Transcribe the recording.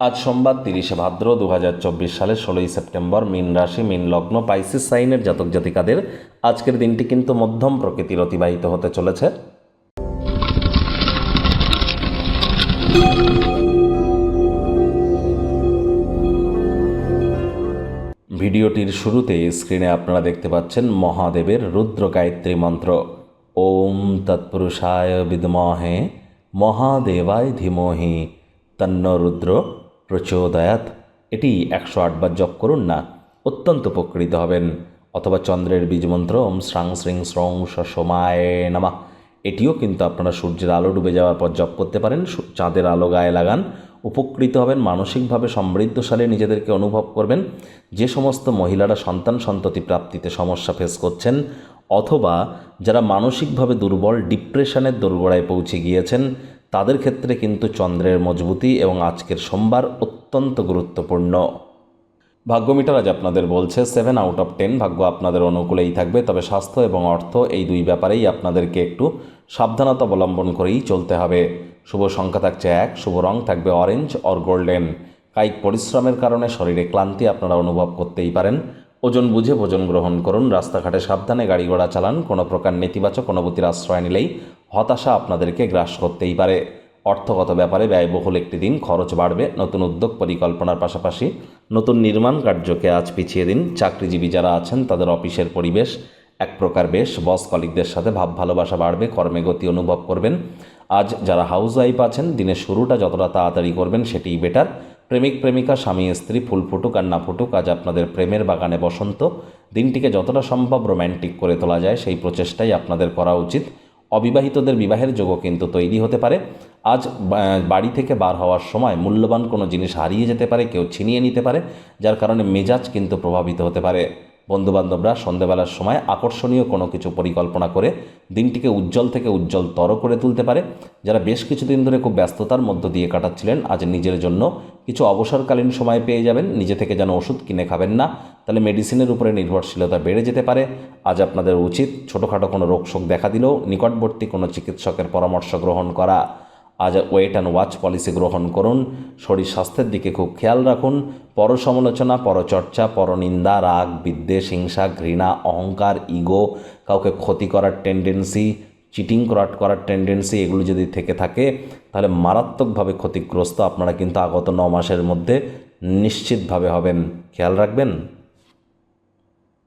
আজ সোমবার তিরিশে ভাদ্র দু হাজার চব্বিশ সালের ষোলোই সেপ্টেম্বর মীন রাশি, মীন লগ্ন, পাইসিস সাইনের জাতক জাতিকাদের আজকের দিনটি কিন্তু মধ্যম প্রকৃতির অতিবাহিত হতে চলেছে। ভিডিওটির শুরুতে স্ক্রিনে আপনারা দেখতে পাচ্ছেন মহাদেবের রুদ্র গায়ত্রী মন্ত্র। ওম তৎপুরুষায় বিদমহে মহাদেবায় ধীমহি। তন্ন রুদ্র প্রচোদয়াত এটি একশো আটবার জপ করুন না, অত্যন্ত উপকৃত হবেন। অথবা চন্দ্রের বীজমন্ত্র ওম শ্রাং শ্রিং শ্রং সোমায় নামা। এটিও কিন্তু আপনারা সূর্যের আলো ডুবে যাওয়ার পর জপ করতে পারেন চাঁদের আলো গায়ে লাগান, উপকৃত হবেন, মানসিকভাবে সমৃদ্ধশালী নিজেদেরকে অনুভব করবেন। যে সমস্ত মহিলারা সন্তান সন্ততি প্রাপ্তিতে সমস্যা ফেস করছেন, অথবা যারা মানসিকভাবে দুর্বল, ডিপ্রেশনের দোরগোড়ায় পৌঁছে গিয়েছেন তাদের ক্ষেত্রে কিন্তু চন্দ্রের মজবুতি এবং আজকের সোমবার অত্যন্ত গুরুত্বপূর্ণ। ভাগ্যমিটার আজ আপনাদের বলছে সেভেন আউট অফ টেন ভাগ্য আপনাদের অনুকূলেই থাকবে, তবে স্বাস্থ্য এবং অর্থ এই দুই ব্যাপারেই আপনাদেরকে একটু সাবধানতা অবলম্বন করেই চলতে হবে। শুভ সংখ্যা থাকছে এক, শুভ রং থাকবে অরেঞ্জ অর গোল্ডেন কায়িক পরিশ্রমের কারণে শরীরে ক্লান্তি আপনারা অনুভব করতেই পারেন। ওজন বুঝে ভোজন গ্রহণ করুন, রাস্তাঘাটে সাবধানে গাড়ি ঘোড়া চালান, কোনো প্রকার নেতিবাচক অনুভূতির আশ্রয় নিলেই হতাশা আপনাদেরকে গ্রাস করতেই পারে। অর্থগত ব্যাপারে ব্যয়বহুল একটি দিন খরচ বাড়বে। নতুন উদ্যোগ পরিকল্পনার পাশাপাশি নতুন নির্মাণ কার্যকে আজ পিছিয়ে দিন। চাকরিজীবী যারা আছেন, তাদের অফিসের পরিবেশ এক প্রকার বেশ। বস কলিকদের সাথে ভাব ভালোবাসা বাড়বে, কর্মে গতি অনুভব করবেন। আজ যারা হাউস ওয়াইফ আছেন, দিনের শুরুটা যতটা তাড়াতাড়ি করবেন সেটিই বেটার। প্রেমিক, প্রেমিকা, স্বামী, স্ত্রী, ফুল ফুটুক আর না ফুটুক, আজ আপনাদের প্রেমের বাগানে বসন্ত। দিনটিকে যতটা সম্ভব রোম্যান্টিক করে তোলা যায়, সেই প্রচেষ্টাই আপনাদের করা উচিত। অবিবাহিতদের বিবাহের যোগও কিন্তু তৈরি হতে পারে। আজ বাড়ি থেকে বার হওয়ার সময় মূল্যবান কোনো জিনিস হারিয়ে যেতে পারে, কেউ ছিনিয়ে নিতে পারে, যার কারণে মেজাজ কিন্তু প্রভাবিত হতে পারে। বন্ধুবান্ধবরা সন্ধেবেলার সময় আকর্ষণীয় কোনো কিছু পরিকল্পনা করে দিনটিকে উজ্জ্বল থেকে উজ্জ্বলতর করে তুলতে পারে। যারা বেশ কিছুদিন ধরে খুব ব্যস্ততার মধ্য দিয়ে কাটাচ্ছিলেন, আজ নিজের জন্য কিছু অবসরকালীন সময় পেয়ে যাবেন। নিজে থেকে যেন ওষুধ কিনে খাবেন না, তাহলে মেডিসিনের উপরে নির্ভরশীলতা বেড়ে যেতে পারে। আজ আপনাদের উচিত ছোটোখাটো কোনো রোগশোক দেখা দিলেও নিকটবর্তী কোনো চিকিৎসকের পরামর্শ গ্রহণ করা। আজ ওয়েট অ্যান্ড ওয়াচ পলিসি গ্রহণ করুন। শরীর স্বাস্থ্যের দিকে খুব খেয়াল রাখুন। পর সমালোচনা পরচর্চা পরনিন্দা রাগ, বিদ্বেষ, হিংসা, ঘৃণা, অহংকার, ইগো, কাউকে ক্ষতি করার টেন্ডেন্সি চিটিং করাট করার টেন্ডেন্সি এগুলো যদি থেকে থাকে, তাহলে মারাত্মকভাবে ক্ষতিগ্রস্ত আপনারা কিন্তু আগত ন মাসের মধ্যে নিশ্চিতভাবে হবেন। খেয়াল রাখবেন?